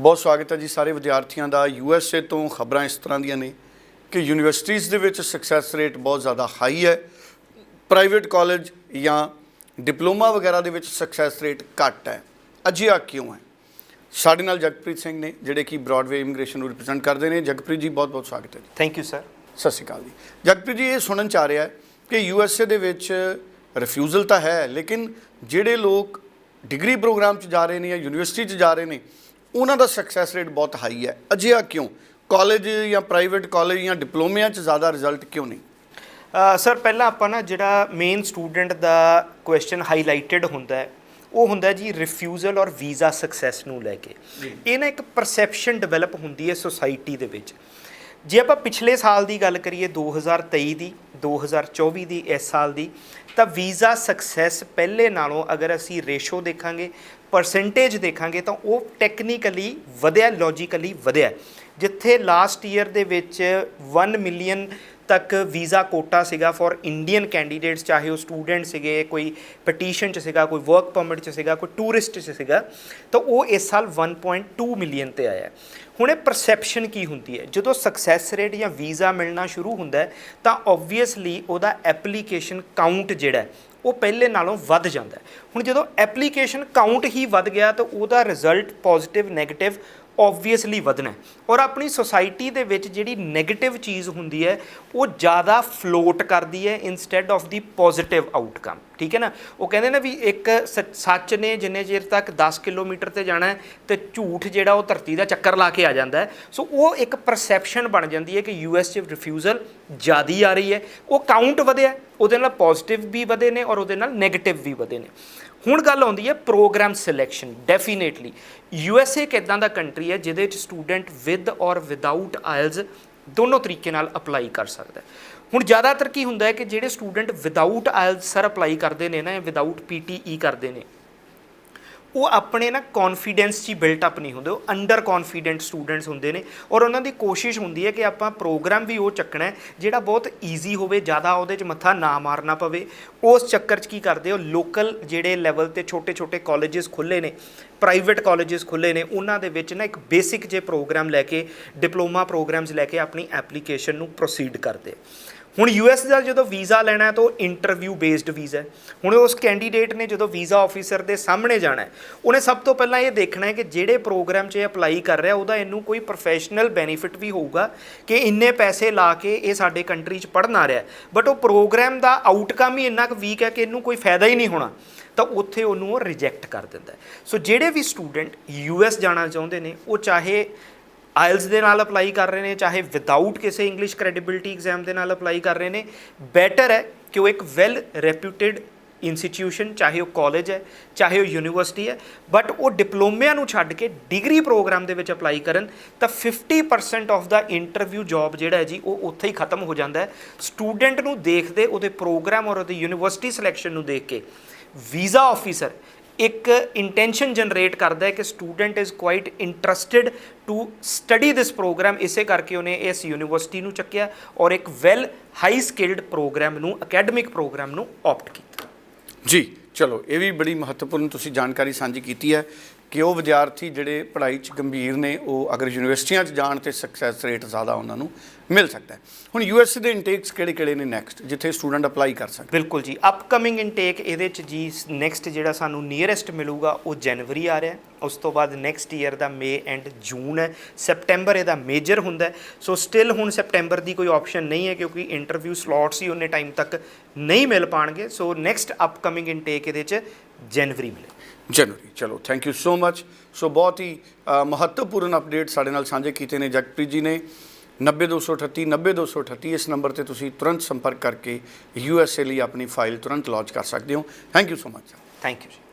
ਬਹੁਤ ਸਵਾਗਤ ਹੈ ਜੀ ਸਾਰੇ ਵਿਦਿਆਰਥੀਆਂ ਦਾ ਯੂਐਸਏ ਤੋਂ ਖਬਰਾਂ ਇਸ ਤਰ੍ਹਾਂ ਦੀਆਂ ਨੇ ਕਿ ਯੂਨੀਵਰਸਿਟੀਜ਼ ਦੇ ਵਿੱਚ ਸਕਸੈਸ ਰੇਟ ਬਹੁਤ ਜ਼ਿਆਦਾ ਹਾਈ ਹੈ। ਪ੍ਰਾਈਵੇਟ ਕਾਲਜ ਜਾਂ ਡਿਪਲੋਮਾ ਵਗੈਰਾ ਦੇ ਵਿੱਚ ਸਕਸੈਸ ਰੇਟ ਘੱਟ ਹੈ। ਅਜਿਹਾ ਕਿਉਂ ਹੈ? ਸਾਡੇ ਨਾਲ ਜਗਪ੍ਰੀਤ ਸਿੰਘ ਨੇ ਜਿਹੜੇ ਕਿ ਬ੍ਰੌਡਵੇ ਇਮੀਗ੍ਰੇਸ਼ਨ ਨੂੰ ਰਿਪਰੈਜ਼ੈਂਟ ਕਰਦੇ ਨੇ। ਜਗਪ੍ਰੀਤ ਜੀ ਬਹੁਤ ਬਹੁਤ ਸਵਾਗਤ ਹੈ ਜੀ। ਥੈਂਕ ਯੂ ਸਰ ਸਤਿ ਸ਼੍ਰੀ ਅਕਾਲ ਜੀ। ਜਗਪ੍ਰੀਤ ਜੀ ਇਹ ਸੁਣਨ ਚ ਆ ਰਿਹਾ ਹੈ ਕਿ ਯੂਐਸਏ ਦੇ ਵਿੱਚ ਰਿਫਿਊਜ਼ਲ ਤਾਂ ਹੈ ਲੇਕਿਨ ਜਿਹੜੇ ਲੋਕ ਡਿਗਰੀ ਪ੍ਰੋਗਰਾਮ ਚ ਜਾ ਰਹੇ ਨੇ ਜਾਂ ਯੂਨੀਵਰਸਿਟੀ ਚ ਜਾ ਰਹੇ ਨੇ ਉਹਨਾਂ ਦਾ ਸਕਸੈਸ ਰੇਟ ਬਹੁਤ ਹਾਈ ਹੈ। ਅਜਿਹਾ ਕਿਉਂ? ਕਾਲਜ ਜਾਂ ਪ੍ਰਾਈਵੇਟ ਕਾਲਜ ਜਾਂ ਡਿਪਲੋਮਿਆਂ ਚ ਜ਼ਿਆਦਾ ਰਿਜ਼ਲਟ ਕਿਉਂ ਨਹੀਂ? ਸਰ ਪਹਿਲਾਂ ਆਪਾਂ ਨਾ ਜਿਹੜਾ ਮੇਨ ਸਟੂਡੈਂਟ ਦਾ ਕੁਐਸਚਨ ਹਾਈਲਾਈਟਡ ਹੁੰਦਾ ਹੈ ਉਹ ਹੁੰਦਾ ਜੀ ਰਿਫਿਊਜ਼ਲ ਔਰ ਵੀਜ਼ਾ ਸਕਸੈਸ ਨੂੰ ਲੈ ਕੇ। ਇਹ ਨਾ ਇੱਕ ਪਰਸੈਪਸ਼ਨ ਡਿਵੈਲਪ ਹੁੰਦੀ ਹੈ ਸੋਸਾਇਟੀ ਦੇ ਵਿੱਚ। ਜੇ ਆਪਾਂ ਪਿਛਲੇ ਸਾਲ ਦੀ ਗੱਲ ਕਰੀਏ 2023 ਦੀ 2024 ਦੀ ਇਸ ਸਾਲ ਦੀ, ਤਾਂ ਵੀਜ਼ਾ ਸਕਸੈਸ ਪਹਿਲੇ ਨਾਲੋਂ ਅਗਰ ਅਸੀਂ ਰੇਸ਼ੋ ਦੇਖਾਂਗੇ ਪਰਸੈਂਟੇਜ ਦੇਖਾਂਗੇ ਤਾਂ ਉਹ ਟੈਕਨੀਕਲੀ ਵਧਿਆ ਲੌਜੀਕਲੀ ਵਧਿਆ। ਜਿੱਥੇ ਲਾਸਟ ਈਅਰ ਦੇ ਵਿੱਚ 1 ਮਿਲੀਅਨ ਤੱਕ ਵੀਜ਼ਾ ਕੋਟਾ ਸੀਗਾ ਫॉर ਇੰਡੀਅਨ ਕੈਂਡੀਡੇਟਸ ਚਾਹੇ ਉਹ ਸਟੂਡੈਂਟ ਸੀਗੇ, ਕੋਈ ਪਟੀਸ਼ਨ ਚ ਸੀਗਾ, ਕੋਈ ਵਰਕ ਪਰਮਿਟ ਚ ਸੀਗਾ, ਕੋਈ ਟੂਰਿਸਟ ਚ ਸੀਗਾ, ਤਾਂ ਉਹ ਇਸ ਸਾਲ 1.2 ਮਿਲੀਅਨ ਤੇ ਆਇਆ ਹੁਣ ਇਹ ਪਰਸੈਪਸ਼ਨ ਕੀ ਹੁੰਦੀ ਹੈ? ਜਦੋਂ ਸਕਸੈਸ ਰੇਟ ਜਾਂ ਵੀਜ਼ਾ ਮਿਲਣਾ ਸ਼ੁਰੂ ਹੁੰਦਾ ਹੈ, ਤਾਂ ਆਬਵੀਅਸਲੀ ਉਹਦਾ ਐਪਲੀਕੇਸ਼ਨ ਕਾਊਂਟ ਜਿਹੜਾ ਉਹ ਪਹਿਲੇ ਨਾਲੋਂ ਵੱਧ ਜਾਂਦਾ ਹੁਣ ਜਦੋਂ ਐਪਲੀਕੇਸ਼ਨ ਕਾਊਂਟ ਹੀ ਵੱਧ ਗਿਆ, ਤਾਂ ਉਹਦਾ ਰਿਜ਼ਲਟ ਪੋਜ਼ਿਟਿਵ 네ਗੇਟਿਵ ਆਬਵੀਅਸਲੀ ਵਧਣਾ ਔਰ ਆਪਣੀ ਸੋਸਾਇਟੀ ਦੇ ਵਿੱਚ ਜਿਹੜੀ 네ਗੇਟਿਵ ਚੀਜ਼ ਹੁੰਦੀ ਹੈ, ਉਹ ਜ਼ਿਆਦਾ ਫਲੋਟ ਕਰਦੀ ਹੈ instead of the positive outcome ਠੀਕ ਹੈ ਨਾ? ਉਹ ਕਹਿੰਦੇ ਨੇ ਵੀ ਇੱਕ ਸ- ਸੱਚ ਨੇ ਜਿੰਨੇ ਚਿਰ ਤੱਕ 10 ਕਿਲੋਮੀਟਰ ਤੇ ਜਾਣਾ ਹੈ ਤੇ ਝੂਠ ਜਿਹੜਾ ਉਹ ਧਰਤੀ ਦਾ ਚੱਕਰ ਲਾ ਕੇ ਆ ਜਾਂਦਾ ਹੈ। ਸੋ ਉਹ ਇੱਕ ਪਰਸੈਪਸ਼ਨ ਬਣ ਜਾਂਦੀ ਹੈ ਕਿ ਯੂਐਸ 'ਚ ਰਿਫਿਊਜ਼ਲ ਜ਼ਿਆਦੀ ਆ ਰਹੀ ਹੈ। ਉਹ ਕਾਊਂਟ ਵਧਿਆ, ਉਹਦੇ ਨਾਲ ਪੋਜ਼ਿਟਿਵ ਵੀ ਵਧੇ ਨੇ ਔਰ ਉਹਦੇ ਨਾਲ 네ਗੇਟਿਵ ਵੀ ਵਧੇ ਨੇ। ਹੁਣ ਗੱਲ ਆਉਂਦੀ ਹੈ programme selection definitely U S A ਇੱਕ ਇਦਾਂ ਦਾ ਕੰਟਰੀ ਹੈ ਜਿਹਦੇ ਵਿੱਚ student with or without IELTS ਦੋਨੋਂ ਤਰੀਕੇ ਨਾਲ ਅਪਲਾਈ ਕਰ ਸਕਦਾ ਹੈ। ਹੁਣ ਜ਼ਿਆਦਾਤਰ ਕੀ ਹੁੰਦਾ ਹੈ ਕਿ ਜਿਹੜੇ student without IELTS sir apply ਕਰਦੇ ਨੇ ਨਾ ਵਿਦਆਊਟ ਪੀਟੀਈ ਕਰਦੇ ਨੇ ਉਹ ਆਪਣੇ ਨਾ ਕੌਨਫੀਡੈਂਸ 'ਚ ਹੀ ਬਿਲਟ ਅਪ ਨਹੀਂ ਹੁੰਦੇ, ਉਹ ਅੰਡਰ ਕੌਨਫੀਡੈਂਟ ਸਟੂਡੈਂਟਸ ਹੁੰਦੇ ਨੇ ਔਰ ਉਹਨਾਂ ਦੀ ਕੋਸ਼ਿਸ਼ ਹੁੰਦੀ ਹੈ ਕਿ ਆਪਾਂ ਪ੍ਰੋਗਰਾਮ ਵੀ ਉਹ ਚੱਕਣਾ ਹੈ, ਜਿਹੜਾ ਬਹੁਤ ਈਜ਼ੀ ਹੋਵੇ, ਜ਼ਿਆਦਾ ਉਹਦੇ 'ਚ ਮੱਥਾ ਨਾ ਮਾਰਨਾ ਪਵੇ। ਉਸ ਚੱਕਰ 'ਚ ਕੀ ਕਰਦੇ ਹੋ ਲੋਕਲ ਜਿਹੜੇ ਲੈਵਲ ਤੇ ਛੋਟੇ-ਛੋਟੇ ਕਾਲਜਸ ਖੁੱਲੇ ਨੇ ਪ੍ਰਾਈਵੇਟ ਕਾਲਜਸ ਖੁੱਲੇ ਨੇ, ਉਹਨਾਂ ਦੇ ਵਿੱਚ ਨਾ ਇੱਕ ਬੇਸਿਕ ਜੇ ਪ੍ਰੋਗਰਾਮ ਲੈ ਕੇ ਡਿਪਲੋਮਾ ਪ੍ਰੋਗਰਾਮਸ ਲੈ ਕੇ ਆਪਣੀ ਐਪਲੀਕੇਸ਼ਨ ਨੂੰ ਪ੍ਰੋਸੀਡ ਕਰਦੇ ਹੁਣ ਯੂਐਸ ਦਾ ਜਦੋਂ ਵੀਜ਼ਾ ਲੈਣਾ ਹੈ ਤਾਂ ਉਹ ਇੰਟਰਵਿਊ ਬੇਸਡ ਵੀਜ਼ਾ ਹੈ। ਹੁਣ ਉਸ ਕੈਂਡੀਡੇਟ ਨੇ ਜਦੋਂ ਵੀਜ਼ਾ ਆਫੀਸਰ ਦੇ ਸਾਹਮਣੇ ਜਾਣਾ ਹੈ, ਉਹਨੇ ਸਭ ਤੋਂ ਪਹਿਲਾਂ ਇਹ ਦੇਖਣਾ ਹੈ ਕਿ ਜਿਹੜੇ ਪ੍ਰੋਗਰਾਮ 'ਚ ਇਹ ਅਪਲਾਈ ਕਰ ਰਿਹਾ, ਉਹਦਾ ਇਹਨੂੰ ਕੋਈ ਪ੍ਰੋਫੈਸ਼ਨਲ ਬੈਨੀਫਿਟ ਵੀ ਹੋਊਗਾ ਕਿ ਇੰਨੇ ਪੈਸੇ ਲਾ ਕੇ ਇਹ ਸਾਡੇ ਕੰਟਰੀ 'ਚ ਪੜ੍ਹਨ ਆ ਰਿਹਾ ਬਟ ਉਹ ਪ੍ਰੋਗਰਾਮ ਦਾ ਆਊਟਕਮ ਹੀ ਇੰਨਾ ਕੁ ਵੀਕ ਹੈ ਕਿ ਇਹਨੂੰ ਕੋਈ ਫਾਇਦਾ ਹੀ ਨਹੀਂ ਹੋਣਾ। ਤਾਂ ਉੱਥੇ ਉਹਨੂੰ ਉਹ ਰਿਜੈਕਟ ਕਰ ਦਿੰਦਾ ਸੋ ਜਿਹੜੇ ਵੀ ਸਟੂਡੈਂਟ ਯੂਐਸ ਜਾਣਾ ਚਾਹੁੰਦੇ ਨੇ, ਉਹ ਚਾਹੇ ਆਇਲਸ ਦੇ ਨਾਲ ਅਪਲਾਈ ਕਰ ਰਹੇ ਨੇ, ਚਾਹੇ ਵਿਦਆਊਟ ਕਿਸੇ ਇੰਗਲਿਸ਼ ਕ੍ਰੈਡੀਬਿਲਟੀ ਐਗਜ਼ਾਮ ਦੇ ਨਾਲ ਅਪਲਾਈ ਕਰ ਰਹੇ ਨੇ ਬੈਟਰ ਹੈ ਕਿ ਉਹ ਇੱਕ ਵੈਲ ਰੈਪਿਊਟਿਡ ਇੰਸਟੀਟਿਊਸ਼ਨ ਚਾਹੇ ਉਹ ਕਾਲਜ ਹੈ, ਚਾਹੇ ਉਹ ਯੂਨੀਵਰਸਿਟੀ ਹੈ ਬਟ ਉਹ ਡਿਪਲੋਮਿਆਂ ਨੂੰ ਛੱਡ ਕੇ ਡਿਗਰੀ ਪ੍ਰੋਗਰਾਮ ਦੇ ਵਿੱਚ ਅਪਲਾਈ ਕਰਨ, ਤਾਂ 50% ਆਫ ਦਾ ਇੰਟਰਵਿਊ ਜੌਬ ਜਿਹੜਾ ਹੈ ਜੀ, ਉਹ ਉੱਥੇ ਹੀ ਖਤਮ ਹੋ ਜਾਂਦਾ ਹੈ। ਸਟੂਡੈਂਟ ਨੂੰ ਦੇਖਦੇ, ਉਹਦੇ ਪ੍ਰੋਗਰਾਮ ਔਰ ਉਹਦੇ ਯੂਨੀਵਰਸਿਟੀ ਸਿਲੈਕਸ਼ਨ ਨੂੰ ਦੇਖ ਕੇ ਵੀਜ਼ਾ ਆਫੀਸਰ ਇੱਕ ਇੰਟੈਂਸ਼ਨ ਜਨਰੇਟ ਕਰਦਾ ਹੈ ਕਿ student is quite interested to study this programme ਇਸੇ ਕਰਕੇ ਉਹਨੇ ਇਸ ਯੂਨੀਵਰਸਿਟੀ ਨੂੰ ਚੱਕਿਆ ਔਰ ਇੱਕ ਵੈਲ ਹਾਈ ਸਕਿਲਡ ਪ੍ਰੋਗਰਾਮ ਨੂੰ ਅਕੈਡਮਿਕ ਪ੍ਰੋਗਰਾਮ ਨੂੰ ਆਪਟ ਕੀਤਾ। ਜੀ, ਚਲੋ, ਇਹ ਵੀ ਬੜੀ ਮਹੱਤਵਪੂਰਨ ਤੁਸੀਂ ਜਾਣਕਾਰੀ ਸਾਂਝੀ ਕੀਤੀ ਹੈ। ਕਿ ਉਹ ਵਿਦਿਆਰਥੀ ਜਿਹੜੇ ਪੜ੍ਹਾਈ 'ਚ ਗੰਭੀਰ ਨੇ, ਉਹ ਅਗਰ ਯੂਨੀਵਰਸਿਟੀਆਂ 'ਚ ਜਾਣ ਤੇ ਸਕਸੈਸ ਰੇਟ ਜ਼ਿਆਦਾ ਉਹਨਾਂ ਨੂੰ ਮਿਲ ਸਕਦਾ ਹੈ। ਹੁਣ ਯੂਐਸਏ ਦੇ ਇਨਟੇਕਸ ਕਿਹੜੇ-ਕਿਹੜੇ ਨੇ ਨੈਕਸਟ ਜਿੱਥੇ ਸਟੂਡੈਂਟ ਅਪਲਾਈ ਕਰ ਸਕਦੇ ਬਿਲਕੁਲ ਜੀ। ਅਪਕਮਿੰਗ ਇਨਟੇਕ ਇਹਦੇ ਚ ਜੀ ਨੈਕਸਟ ਜਿਹੜਾ ਸਾਨੂੰ ਨੀਅਰੈਸਟ ਮਿਲੂਗਾ, ਉਹ ਜਨਵਰੀ ਆ ਰਿਹਾ ਉਸ ਤੋਂ ਬਾਅਦ ਨੈਕਸਟ ਈਅਰ ਦਾ ਮੇ ਐਂਡ ਜੂਨ ਹੈ। ਸੈਪਟੈਂਬਰ ਇਹਦਾ ਮੇਜਰ ਹੁੰਦਾ। ਸੋ ਸਟਿਲ ਹੁਣ ਸੈਪਟੈਂਬਰ ਦੀ ਕੋਈ ਆਪਸ਼ਨ ਨਹੀਂ ਹੈ ਕਿਉਂਕਿ ਇੰਟਰਵਿਊ ਸਲੋਟਸ ਹੀ ਉਹਨੇ ਟਾਈਮ ਤੱਕ ਨਹੀਂ ਮਿਲ ਪਾਣਗੇ। ਸੋ ਨੈਕਸਟ ਅਪਕਮਿੰਗ ਇਨਟੇਕ ਇਹਦੇ ਚ ਜਨਵਰੀ ਮਿਲੇ ਜਨਵਰੀ ਚਲੋ ਥੈਂਕ ਯੂ ਸੋ ਮੱਚ ਸੋ ਬਹੁਤ ਹੀ ਮਹੱਤਵਪੂਰਨ ਅਪਡੇਟ ਸਾਡੇ ਨਾਲ ਸਾਂਝੇ ਕੀਤੇ ਨੇ ਜਗਪ੍ਰੀਤ ਜੀ ਨੇ। 90238 90238 ਇਸ ਨੰਬਰ ਤੇ ਤੁਸੀਂ ਤੁਰੰਤ ਸੰਪਰਕ ਕਰਕੇ ਯੂ ਐਸ ਏ ਲਈ ਆਪਣੀ ਫਾਈਲ ਤੁਰੰਤ ਲਾਂਚ ਕਰ ਸਕਦੇ ਹੋ। Thank you so much thank you